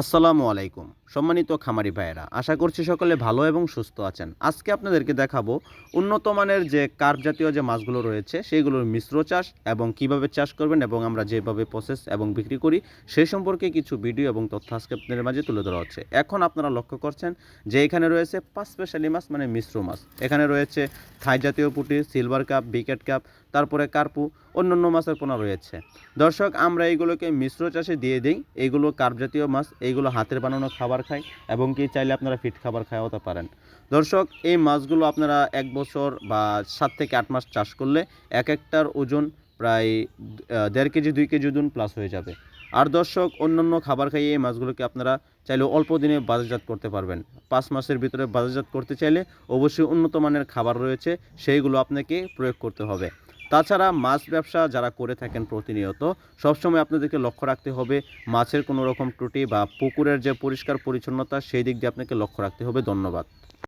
আসসালামু আলাইকুম। সম্মানিত খামারি ভাইয়েরা, আশা করছি সকলে ভালো এবং সুস্থ আছেন। আজকে আপনাদেরকে দেখাবো উন্নত মানের যে কার্প জাতীয় যে মাছগুলো রয়েছে, সেইগুলোর মিশ্র চাষ এবং কীভাবে চাষ করবেন এবং আমরা যেভাবে প্রসেস এবং বিক্রি করি সেই সম্পর্কে কিছু ভিডিও এবং তথ্য আজকে আপনাদের মাঝে তুলে ধরা হচ্ছে। এখন আপনারা লক্ষ্য করছেন যে এখানে রয়েছে পাঁচ স্পেশালি মাছ মানে মিশ্র মাছ। এখানে রয়েছে থাই জাতীয় পুঁটি সিলভার কাপ বিকেট কাপ তারপরে কার্পু, অন্যান্য মাছের পোনা রয়েছে। দর্শক, আমরা এইগুলোকে মিশ্র চাষে দিয়ে দিই। এইগুলো কার্প জাতীয় মাছ, এইগুলো হাতের বানানো খাবার খায় এবং কি চাইলে আপনারা ফিট খাবার খাওয়াতে পারেন। দর্শক, এই মাছগুলো আপনারা এক বছর বা সাত থেকে আট মাস চাষ করলে এক একটার ওজন প্রায় দেড় কেজি, দুই কেজি ওজন প্লাস হয়ে যাবে। আর দর্শক, অন্যান্য খাবার খাইয়ে এই মাছগুলোকে আপনারা চাইলে অল্প দিনে বাজারজাত করতে পারবেন। পাঁচ মাসের ভিতরে বাজারজাত করতে চাইলে অবশ্যই উন্নত মানের খাবার রয়েছে, সেইগুলো আপনাকে প্রয়োগ করতে হবে। তাছাড়া মাছ ব্যবসা যারা করে থাকেন প্রতিনিয়ত, সবসময় আপনাদেরকে লক্ষ্য রাখতে হবে মাছের কোনো রকম ত্রুটি বা পুকুরের যে পরিষ্কার পরিচ্ছন্নতা, সেই দিক দিয়ে আপনাকে লক্ষ্য রাখতে হবে। ধন্যবাদ।